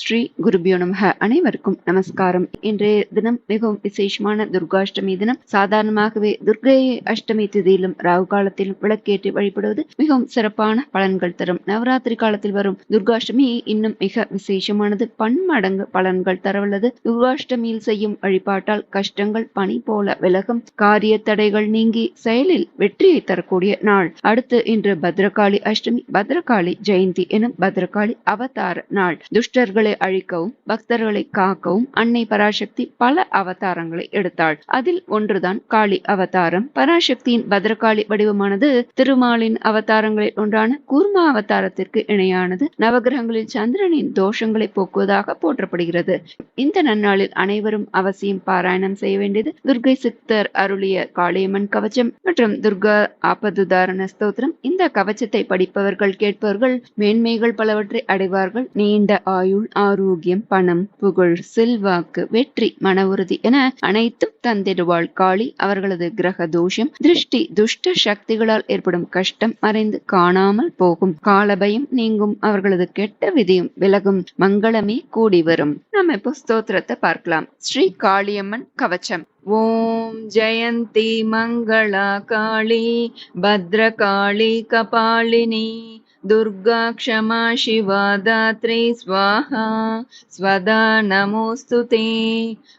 ஸ்ரீ குருபியோ நமக. அனைவருக்கும் நமஸ்காரம். இன்றைய தினம் மிகவும் விசேஷமான துர்காஷ்டமி தினம். சாதாரணமாகவே துர்கை அஷ்டமி திதியிலும் ராகு காலத்திலும் விளக்கேற்றி வழிபடுவது மிகவும் சிறப்பான பலன்கள் தரும். நவராத்திரி காலத்தில் வரும் துர்காஷ்டமி இன்னும் மிக விசேஷமானது. பன்மடங்கு பலன்கள் தரவுள்ளது. துர்காஷ்டமியில் செய்யும் வழிபாட்டால் கஷ்டங்கள் பனி போல விலகும். காரிய தடைகள் நீங்கி செயலில் வெற்றியை தரக்கூடிய நாள். அடுத்து இன்று பத்ரகாளி அஷ்டமி பத்ரகாளி ஜெயந்தி எனும் பத்ரகாளி அவதார நாள். துஷ்டர்களை அழிக்கவும் பக்தர்களை காக்கவும் அன்னை பராசக்தி பல அவதாரங்களை எடுத்தாள். அதில் ஒன்றுதான் காளி அவதாரம். பராசக்தியின் பத்ரகாளி வடிவமானது திருமாலின் அவதாரங்களில் ஒன்றான கூர்மா அவதாரத்திற்கு இணையானது. நவகிரகங்களில் சந்திரனின் தோஷங்களை போக்குவதாக போற்றப்படுகிறது. இந்த நன்னாளில் அனைவரும் அவசியம் பாராயணம் செய்ய வேண்டியது துர்கை சித்தர் அருளிய காளியம்மன் கவச்சம் மற்றும் துர்கா ஆபதுதாரண ஸ்தோத்திரம். இந்த கவச்சத்தை படிப்பவர்கள் கேட்பவர்கள் மேன்மைகள் பலவற்றை அடைவார்கள். நீண்ட ஆயுள் ஆரோக்கியம் பணம் புகழ் செல்வாக்கு வெற்றி மன உறுதி என அனைத்தும் தந்திடுவாள். காளி அவர்களது கிரக தோஷம் திருஷ்டி துஷ்ட சக்திகளால் ஏற்படும் கஷ்டம் மறைந்து காணாமல் போகும். காலபயம் நீங்கும் அவர்களது கெட்ட விதியும் விலகும். மங்களமே கூடி வரும். நம்ம இப்போ ஸ்தோத்திரத்தை பார்க்கலாம். ஸ்ரீ காளியம்மன் கவச்சம். ஓம் ஜெயந்தி மங்களா காளி பத்ரகாளி கபாலினி. दुर्गा क्षमा शिवा दात्री स्वाहा ஸ்வதா நமோஸ்து தே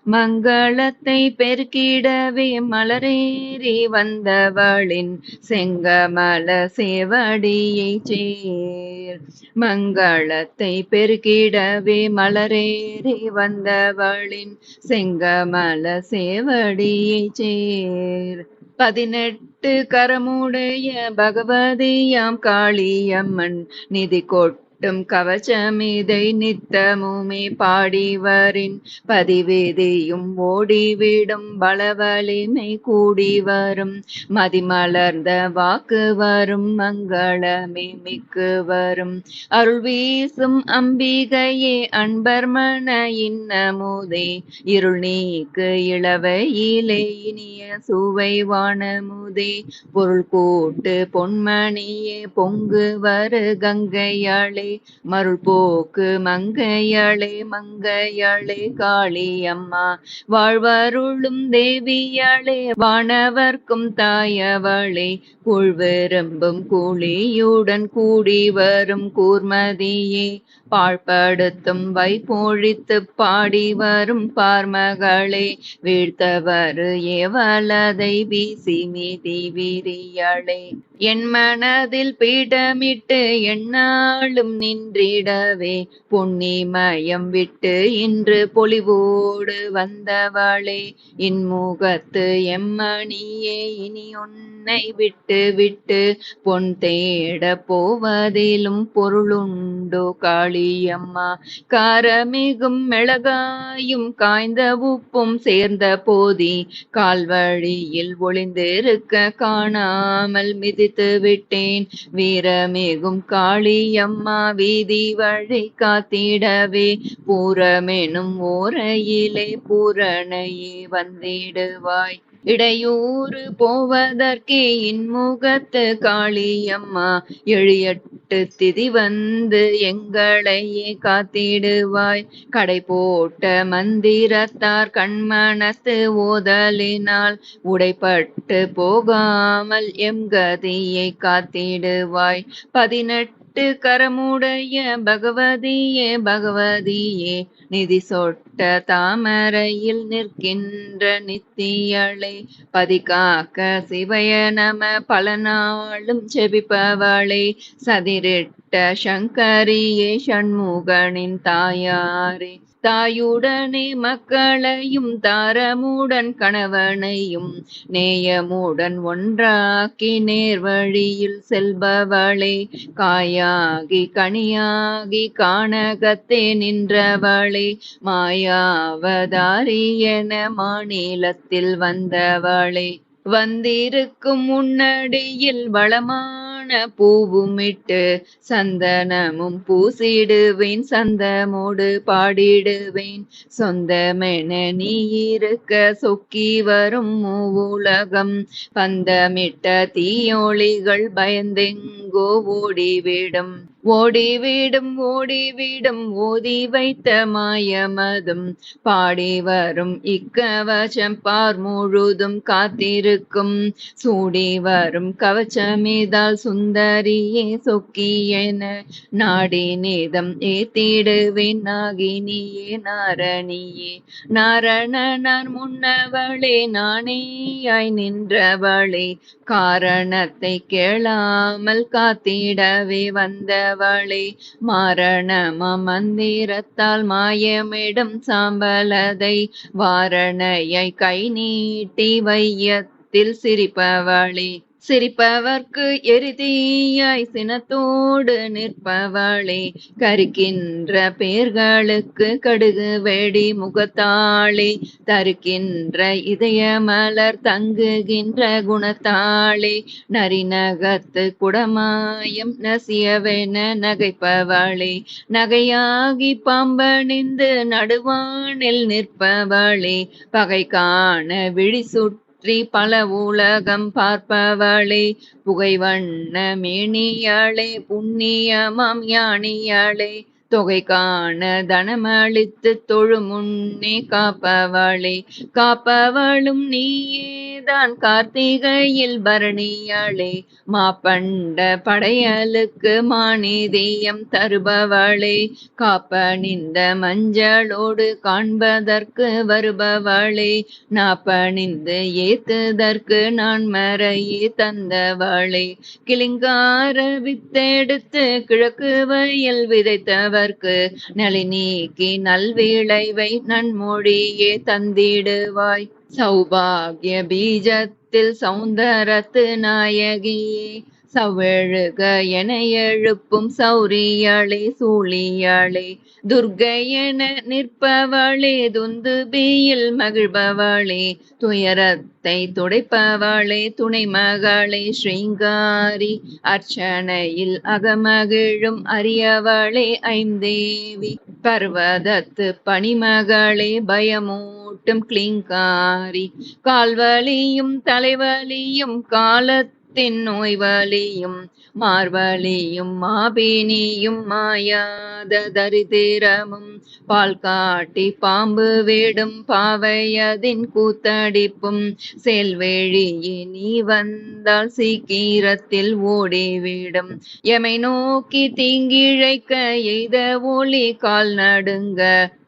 மங்களத்தை பெருக்கிடவே மலரேறி வந்தவளின் செங்கமல சேவடியை சேர் மங்களத்தை பெருக்கிடவே மலரேறி வந்தவளின் செங்கமல சேவடியை சேர் பதினெட்டு கரமுடைய பகவதியாம் காளியம்மன் நிதி கொட்டு கட்டும் கவச்சமிதை நித்தமுமே பாடிவரின் பதிவேதியும் ஓடிவிடும் பலவலிமை கூடி வரும் மதிமலர்ந்த வாக்கு வரும் மங்களமே மிக்கு வரும் அருள் வீசும் அம்பிகையே அன்பர் மன இன்னமுதே இருள் நீக்கு இளவையிலே இனிய சுவை வானமுதே பொருள் கூட்டு பொன்மணியே பொங்கு வரு கங்கையாளே மருள் போக்கு மங்கையளே மங்கையளே காளியம்மா வாழ்வருளும் தேவியளே வானவர்க்கும் தாயவளே. குழ்விரும்பும் கூலியுடன் கூடி வரும் கூர்மதியே. பாழ்படுத்தும் வைப்பொழித்து பாடி வரும் பார்மகளே வீழ்த்தவர் ஏவலதை வீசி மீதி விரியளே என் மனதில் பீடமிட்டு என்னாலும் நின்றிடவே பொன்னிமயம் விட்டு இன்று பொலிவோடு வந்தவளே. இன்முகத்து எம்மணியே இனி உன்னை விட்டு விட்டு பொன் தேட போவதிலும் பொருளுண்டோ காளியம்மா காரமிகும் மிளகாயும் காய்ந்த உப்பும் சேர்ந்த போதி கால்வழியில் ஒளிந்திருக்க காணாமல் மிதித்து விட்டேன். வீரமிகும் காளியம்மா வீதி வழி காத்திடவே. பூரமெனும் ஓரையிலே பூரணையே வந்திடுவாய். இடையூறு போவதற்கே இன்முகத்து காளியம்மா எழியட்டு திதி வந்து எங்களையே காத்திடுவாய். கடை போட்ட மந்திரத்தார் கண்மணத்து ஓதலினால் உடைப்பட்டு போகாமல் எம் கதியை காத்திடுவாய். பதினெட்டு சொட்டு கரமுடைய பகவதியே பகவதியே நிதி சொட்ட தாமரையில் நிற்கின்ற நித்தியளே பதிகாக்க சிவய நம பல நாளும் செபிப்பவளே சதிரிட்ட சங்கரியே சண்முகனின் தாயாரே. தாயுடனே மக்களையும் தாரமுடன் கணவனையும் நேயமுடன் ஒன்றாக்கி நேர்வழியில் செல்பவளே காயாகி கனியாகி காணகத்தே நின்றவளே மாயாவதாரி என மாநிலத்தில் வந்தவளே. வந்திருக்கும் முன்னடியில் வளமான பூவுமிட்டு சந்தனமும் பூசிடுவேன் சந்தமோடு பாடிடுவேன். சொந்தமென நீ இருக்க சொக்கி வரும் மூவுலகம் பந்தமிட்ட தீயோளிகள் பயந்தெங்கோ ஓடிவிடும். ஓடிவிடும் ஓடிவிடும் ஓதி வைத்த மாயமதும். பாடி வரும் இக்கவசம் பார் முழுதும் காத்திருக்கும். சூடி வரும் கவச்சமிதால் சுந்தரியே சொக்கியென நாடி நேதம் ஏத்திடுவேன் நாகினியே நாரணியே. நாரணனார் முன்னவளே நானேயாய் நின்றவளே. காரணத்தை கேளாமல் காத்திடவே வந்த வந்தவளே மாரணம மந்திரத்தால் மாயமிடும் சாம்பலதை வாரணையை கை நீட்டி வையத்தில் சிரிப்பவளே. சிரிப்பவர்க்கு எரிதியாய் சினத்தோடு நிற்பவளே கருக்கின்ற பேர்களுக்கு கடுகு வெடி முகத்தாளே தருக்கின்ற இதய மலர் தங்குகின்ற குணத்தாளே நரிநகத்து குடமாயம் நசியவென நகைப்பவளே நகையாகி பாம்பணிந்து நடுவானில் நிற்பவளே பகை காண விழி சுட்டு சுற்றி பல உலகம் பார்ப்பவளே புகை வண்ண மேனியாளே புண்ணியமாம் யானியாளே. தொகை காண தனமளித்து தொழு முன்னே காப்பவளே. காப்பவளும் நீயேதான் கார்த்திகையில் பரணியாளே. மாப்பண்ட படையலுக்கு மானிதேயம் தருபவளே. காப்ப நிந்த மஞ்சளோடு காண்பதற்கு வருபவளே. நாப்பணிந்து ஏத்துதற்கு நான் மறையே தந்தவளே. கிளிங்கார வித்தெடுத்து கிழக்கு வயல் விதைத்தவள் அவர்க்கு நீக்கி நல்விளைவை நன்மொழியே தந்திடுவாய். சௌபாகிய பீஜத்தில் சௌந்தரத்து நாயகியே சவழுக என எழுப்பும் சௌரியாளே சூழியாளே. துர்கை என நிற்பவளே துந்துபியில் மகிழ்பவளே. துயரத்தை துடைப்பவளே துணை மகளே ஸ்ரீங்காரி அர்ச்சனையில் அகமகிழும் அரியவளே ஐந்தேவி. பர்வதத்து பனிமகளே பயமூட்டும் கிளிங்காரி. கால்வலியும் தலைவலியும் காலத்து தின் நோய் வலியும் மார்வலியும் மாபினியும் மாயாத தரிதிரமும் பால் காட்டி பாம்பு விடும் பாவையதின் கூத்தடிப்பும் செல்வெழியே நீ வந்தால் சீக்கிரத்தில் ஓடிவிடும். எமை நோக்கி தீங்கிழைக்க எய்த ஒளி கால் நடுங்க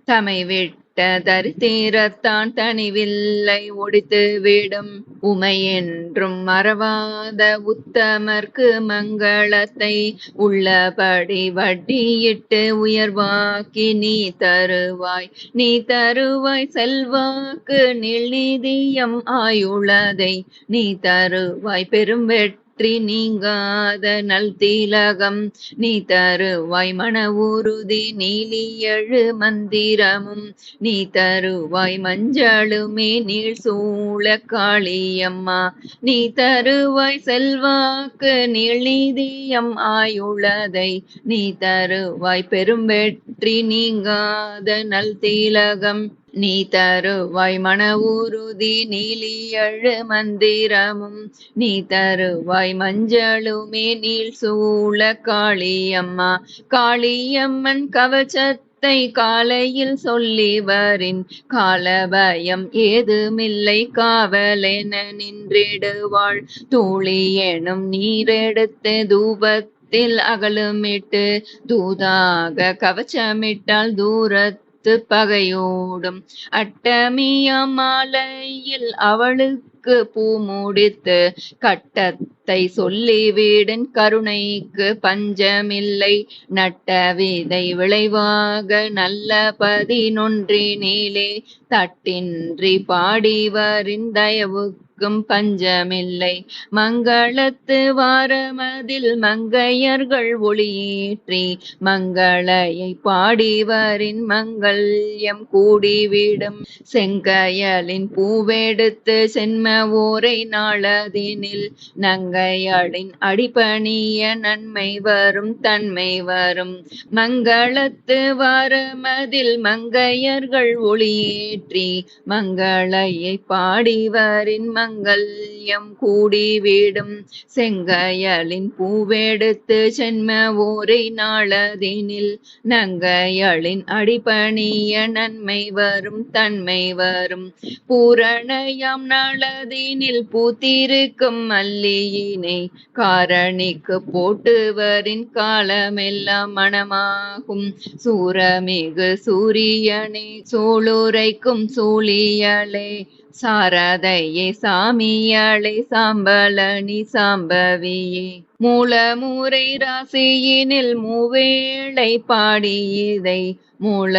தமை விட்டு தரித்திரத்தான் தனிவில்லை ஒடித்து விடும். உமை என்றும் மறவாத உத்தமர்க்கு மங்களத்தை உள்ளபடி வட்டியிட்டு உயர்வாக்கி நீ தருவாய். நீ தருவாய் செல்வாக்கு நிதியம் ஆயுள்ளதை நீ தருவாய். பெரும் வெற்றி வெற்றி நீங்காத நல் திலகம். நீ தருவாய் மன உறுதி நீலியழு மந்திரமும். நீ தருவாய் மஞ்சளுமே நீள் சூழ காளியம்மா. நீ தருவாய் செல்வாக்கு நீள் நீதியம் ஆயுள்ளதை நீ தருவாய் பெரும் வெற்றி நீங்காத நல் திலகம். நீ தருவாய் மன உறுதி நீலியழு மந்திரமும் நீ தருவாய் மஞ்சளுமே நீள் சூழ காளியம்மா. காளியம்மன் கவச்சத்தை காலையில் சொல்லி வரின் காலபயம் ஏதுமில்லை காவலென நின்றிடுவாள். தூளி எனும் நீரெடுத்து தூபத்தில் அகலுமிட்டு தூதாக கவச்சமிட்டால் தூரத் பார்த்து பகையோடும் அட்டமிய மாலையில் அவளுக்கு பூ முடித்து கட்டத்தை சொல்லிவிடன் கருணைக்கு பஞ்சமில்லை. நட்ட விதை விளைவாக நல்ல பதினொன்றினிலே தட்டின்றி பாடிவரின் தயவுக்கு யாருக்கும் பஞ்சமில்லை. மங்களத்து வாரமதில் மங்கையர்கள் ஒளியேற்றி மங்களையை பாடிவரின் மங்கள்யம் கூடிவிடும். செங்கையலின் பூவெடுத்து சென்ம ஓரை நாளதினில் நங்கையளின் அடிபணிய நன்மை வரும் தன்மை வரும். மங்களத்து வாரமதில் மங்கையர்கள் ஒளியேற்றி மங்களையை பாடிவரின் மங்க தங்கள் எம் கூடி வீடும் செங்கையலின் பூவெடுத்து சென்ம ஊரை நாளதினில் நங்கையளின் அடிப்பணிய நன்மை வரும் தன்மை வரும். பூரணயம் நாளதினில் பூத்திருக்கும் மல்லியினை காரணிக்கு போட்டுவரின் காலமெல்லாம் மனமாகும். சூரமிகு சூரியனே சூளுரைக்கும் சூழியலே சாரதையே சாமியளை சாம்பலனி சாம்பவியே. மூலமுறை ராசியினில் மூவேளை பாடி இதை மூல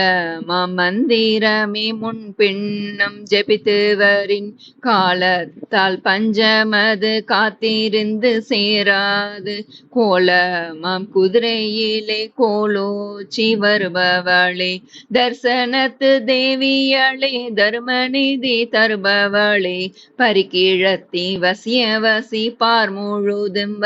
மந்திரமே முன் பின்னம் ஜெபித்துவரின் காலத்தால் பஞ்சமது காத்திருந்து சேராது. கோலமாம் குதிரையிலே கோலோச்சி வருபவளே தர்சனத்து தேவியளே தர்மநிதி தருபவளே பரிகீழத்தி வசிய வசி பார் முழுதும்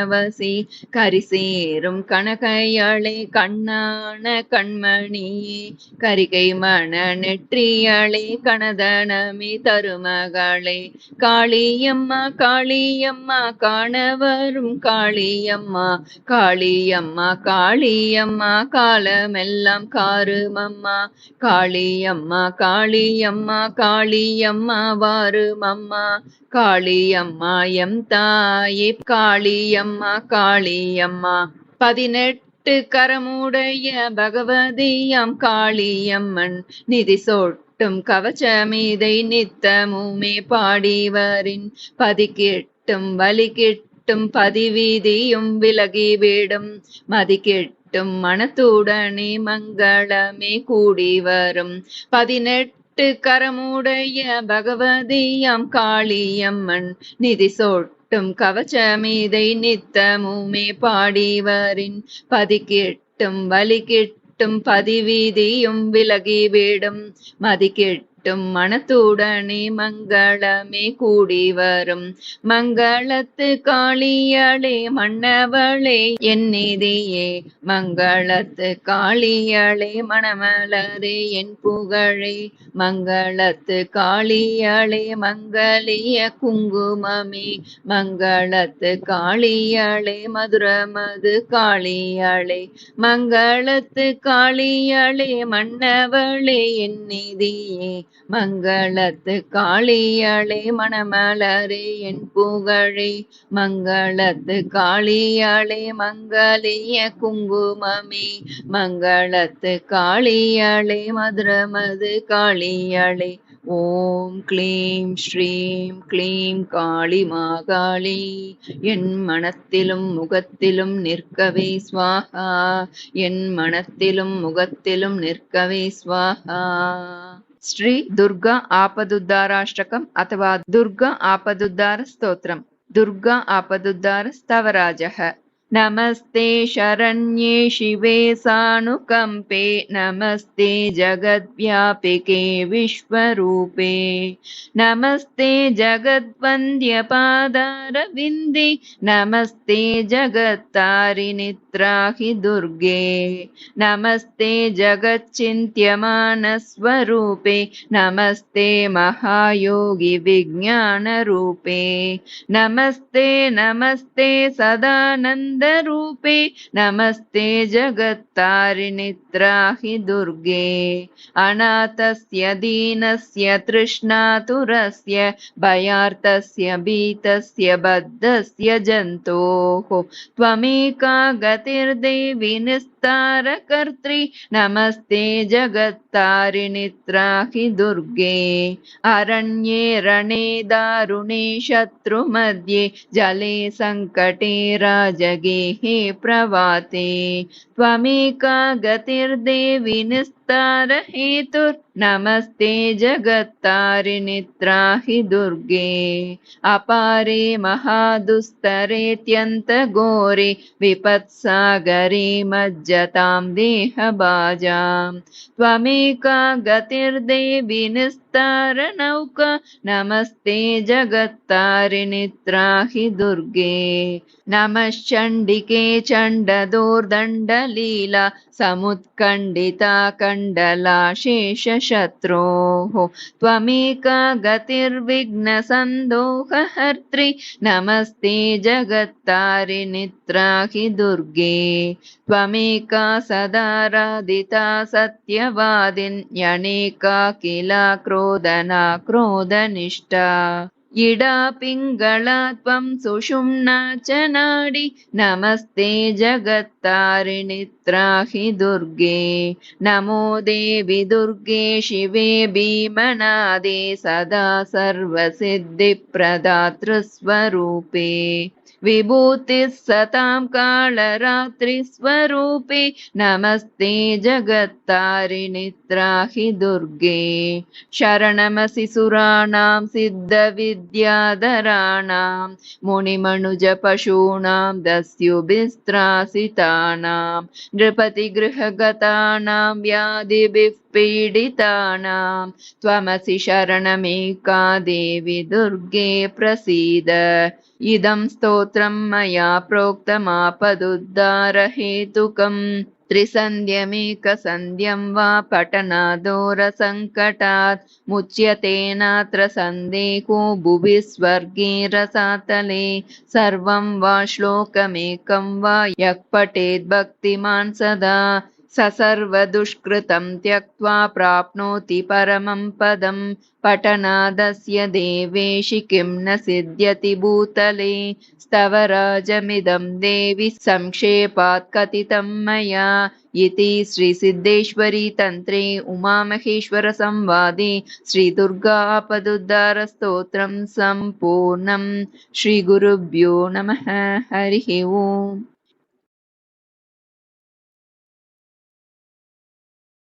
வசியவசி கரிசேரும் கணகையாளே கண்ணான கண்மணியே கரிகை மண நெற்றியாளே கணதனமே தருமகளே. காளியம்மா காளியம்மா காணவரும் காளியம்மா. காளியம்மா காளியம்மா காலமெல்லாம் காருமம்மா. காளியம்மா காளியம்மா காளியம்மா வாருமம்மா. காளியம்மா எம் தாயே. காளியம் அம்மா காளி அம்மா. பதினெட்டு கரமுடைய பகவதியாம் காளியம்மன் நிதி சொட்டும் கவச்சமீதை நித்தமுமே பாடிவரின். பதிக்கிட்டும் வலிக்கிட்டும் பதிவீதியும் விலகிவிடும் மதிக்கிட்டும் மனத்துடனே மங்களமே கூடி வரும். பதினெட்டு கரமுடைய பகவதியம் காளியம்மன் நிதி சொட்டும் கவச்சமீதை நித்தமுமே பாடிவரின் பதிக்கிட்டும் வலிக்கிட்டும் பதிவீதியும் விலகிவிடும் மதிக்கிட்டும் மனத்துடனே மங்களமே கூடி வரும். மங்களத்து காளியளே மன்னவளே என் நிதியே. மங்களத்து காளியளே மணமலரே என் புகழே. மங்களத்து காளியளே மங்களிய குங்குமமே. மங்களத்து காளியளே மதுரமது காளியளே. மங்களத்து காளியளே மன்னவளே என் நிதியே. மங்களத்து காளியளே மணமலரே என் புகழே மங்களத்து காளியளே மங்கலிய குங்குமமே. மங்களத்து காளியளே மதுரமது காளியளே. ஓம் க்ளீம் ஸ்ரீம் க்ளீம் காளி மாகாளி. என் மனத்திலும் முகத்திலும் நிற்கவே ஸ்வாஹா. என் மனத்திலும் முகத்திலும் நிற்கவே ஸ்வாஹா. శ్రీ దుర్గా ఆపదుద్ధారాష్టకం అథవా దుర్గా ఆపదుద్ధార స్తోత్రం. దుర్గా ఆపదుద్ధార స్తవరాజ. नमस्ते शरण्ये शिवे सानुकम्पे नमस्ते जगद्व्यापिके विश्वरूपे। नमस्ते जगद्वन्द्यपादारविन्दे नमस्ते जगत्तारिनित्राहि दुर्गे। नमस्ते जगच्चिन्त्यमानस्वरूपे नमस्ते महायोगि विज्ञानरूपे। नमस्ते नमस्ते सदानन्दरूपे नमस्ते जगत्तारिनित्राहि दुर्गे। अनाथस्य दीनस्य तृष्णातुरस्य भयार्तस्य भीतस्य बद्धस्य जन्तोः। त्वमेका गतिर्देवि निस्तारकर्त्री नमस्ते जगत्तारिनित्राहि दुर्गे अरण्ये रणे दारुणे शत्रुमध्ये जले सङ्कटे राजगेहे प्रवाते त्वमेका गतिर्देवि निस्तारहेतुर्नमस्ते जगत्तारिनित्राहि दुर्गे अपारे महादुस्तरेत्यन्तघोरे विपत्सागरे मज्ज भजतां देहबाजां। त्वमेका गतिर्देवि निस्तारनौका नमस्ते जगत्तारिणि त्राहि दुर्गे। नमश्चण्डिके चण्डदोर्दण्डलीला, समुत्कण्डिता कण्डलाशेषशत्रोः। त्वमेका गतिर्विघ्नसन्दोहहर्त्रि नमस्ते जगत्तारिणि त्राहि दुर्गे। त्वमेका सदाराधिता सत्यवादिन्यनेका किला क्रोधना क्रोधनिष्ठा इडा पिङ्गला त्वं सुषुम्ना च नाडि नमस्ते जगत्तारिणि त्राहि दुर्गे। नमो देवि दुर्गे शिवे भीमनादे सदा सर्वसिद्धिप्रदातृस्वरूपे विभूतिः सतां कालरात्रिस्वरूपे नमस्ते जगत्तारिणि त्राहि दुर्गे। शरणमसि सुराणां सिद्धविद्याधराणां मुनिमनुजपशूनां दस्युभिस्त्रासितानां नृपतिगृहगतानां व्याधिभिः पीडितानां त्वमसि शरणमेका देवि दुर्गे प्रसीद। इदं स्तोत्रं मया प्रोक्तमापदुद्धारहेतुकम् त्रिसन्ध्यमेकसन्ध्यं वा पठनादोरसङ्कटात् मुच्यतेनात्र सन्देहो भुवि स्वर्गे रसातले। सर्वं वा श्लोकमेकं वा यः पठेद्भक्तिमान् सदा स सर्वदुष्कृतं त्यक्त्वा प्राप्नोति परमं पदं। पठनादस्य देवेशि किं न सिद्ध्यति भूतले। स्तवराजमिदं संक्षेपात् कथितं मया। इति श्रीसिद्धेश्वरी तन्त्रे उमामहेश्वरसंवादे श्रीदुर्गापदुद्धारस्तोत्रं सम्पूर्णं। श्रीगुरुभ्यो नमः। हरिः ओम्